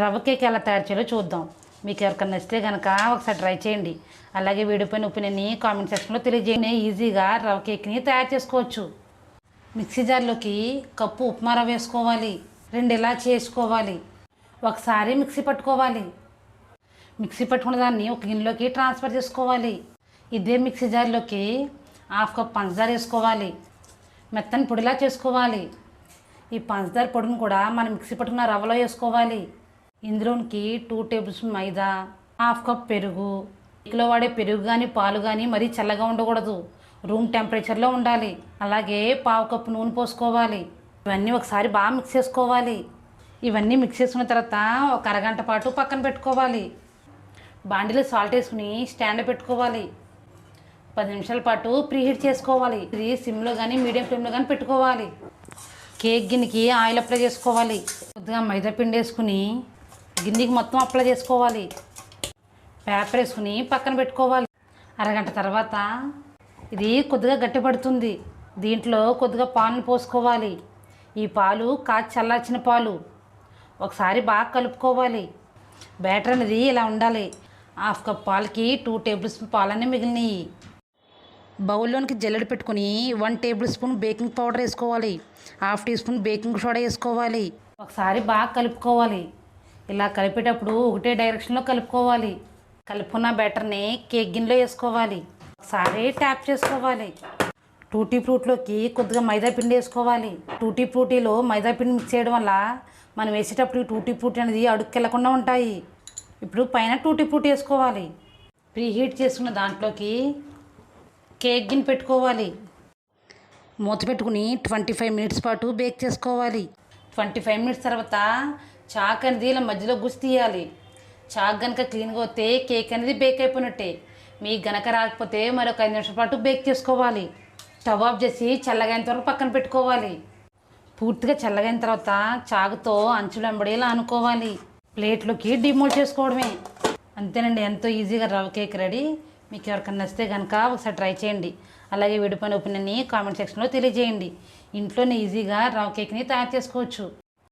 రవ్వ కేక్ ఎలా తయారు చేయాలో చూద్దాం. మీకు ఎవరికైనా నచ్చితే కనుక ఒకసారి ట్రై చేయండి. అలాగే వీడియో పైన ఒపీనియన్ని కామెంట్ సెక్షన్లో తెలియజేయండి. ఈజీగా రవ్వ కేక్ని తయారు చేసుకోవచ్చు. మిక్సీ జార్లోకి కప్పు ఉప్మా రవ్వ వేసుకోవాలి. రెండు ఇలా చేసుకోవాలి ఒకసారి మిక్సీ పట్టుకోవాలి. మిక్సీ పట్టుకున్న దాన్ని ఒక గిన్నెలోకి ట్రాన్స్ఫర్ చేసుకోవాలి. ఇదే మిక్సీ జార్లోకి హాఫ్ కప్ పంచదార వేసుకోవాలి. మెత్తని పొడిలా చేసుకోవాలి. ఈ పంచదార పొడిని కూడా మనం మిక్సీ పట్టుకున్న రవ్వలో వేసుకోవాలి. ఇందులోనికి టూ టేబుల్ స్పూన్ మైదా హాఫ్ కప్ పెరుగు. ఇంట్లో వాడే పెరుగు కానీ పాలు కానీ మరీ చల్లగా ఉండకూడదు. రూమ్ టెంపరేచర్లో ఉండాలి. అలాగే పావు కప్పు నూనె పోసుకోవాలి. ఇవన్నీ ఒకసారి బాగా మిక్స్ చేసుకోవాలి. ఇవన్నీ మిక్స్ చేసుకున్న తర్వాత ఒక అరగంట పాటు పక్కన పెట్టుకోవాలి. బాండీలో సాల్ట్ వేసుకుని స్టాండ్ పెట్టుకోవాలి. పది నిమిషాల పాటు ప్రీహీట్ చేసుకోవాలి. ఇది సిమ్లో కానీ మీడియం ఫ్లేమ్లో కానీ పెట్టుకోవాలి. కేక్ గిన్నెకి ఆయిల్ అప్లై చేసుకోవాలి. కొద్దిగా మైదా పిండి వేసుకుని గిన్నెకి మొత్తం అప్లై చేసుకోవాలి. పేపర్ వేసుకుని పక్కన పెట్టుకోవాలి. అరగంట తర్వాత ఇది కొద్దిగా గట్టిపడుతుంది. దీంట్లో కొద్దిగా పాలను పోసుకోవాలి. ఈ పాలు కాచి చల్లార్చిన పాలు. ఒకసారి బాగా కలుపుకోవాలి. బ్యాటర్ అనేది ఇలా ఉండాలి. హాఫ్ కప్ పాలకి టూ టేబుల్ స్పూన్ పాలన్నీ మిగిలినాయి. బౌల్లోనికి జల్లెడ పెట్టుకుని one tablespoon baking powder వేసుకోవాలి. Half teaspoon baking soda వేసుకోవాలి. ఒకసారి బాగా కలుపుకోవాలి. ఇలా కలిపేటప్పుడు ఒకటే డైరెక్షన్లో కలుపుకోవాలి. కలుపుకున్న బ్యాటర్ని కేక్ గిన్నెలో వేసుకోవాలి. ఒకసారి ట్యాప్ చేసుకోవాలి. టూటీ ఫ్రూట్లోకి కొద్దిగా మైదా పిండి వేసుకోవాలి. టూటీ ఫ్రూటీలో మైదా పిండి మిక్స్ చేయడం వల్ల మనం వేసేటప్పుడు టూటీ ఫ్రూటీ అనేది అడుక్కెళ్ళకుండా ఉంటాయి. ఇప్పుడు పైన టూటీ ఫ్రూటీ వేసుకోవాలి. ప్రీ హీట్ చేసుకున్న దాంట్లోకి కేక్ గిన్నె పెట్టుకోవాలి. మూత పెట్టుకుని ట్వంటీ ఫైవ్ మినిట్స్ పాటు బేక్ చేసుకోవాలి. ట్వంటీ ఫైవ్ మినిట్స్ తర్వాత చాక్ అనేది ఇలా మధ్యలో గుసి తీయాలి. చాక్ కనుక క్లీన్గా వస్తే కేక్ అనేది బేక్ అయిపోయినట్టే. మీకు గనక రాకపోతే మరొక ఐదు నిమిషాల పాటు బేక్ చేసుకోవాలి. స్టవ్ ఆఫ్ చేసి చల్లగైన వరకు పక్కన పెట్టుకోవాలి. పూర్తిగా చల్లగైన తర్వాత చాకుతో అంచులు వెంబడేలా అనుకోవాలి ప్లేట్లోకి డిమోల్డ్ చేసుకోవడమే. అంతేనండి ఎంతో ఈజీగా రవ్వ కేక్ రెడీ. మీకు ఎవరికైనా నచ్చితే కనుక ఒకసారి ట్రై చేయండి. అలాగే విడిపోయిన ఒపీనియన్ని కామెంట్ సెక్షన్లో తెలియజేయండి. ఇంట్లోనే ఈజీగా రవ్ కేక్ని తయారు చేసుకోవచ్చు.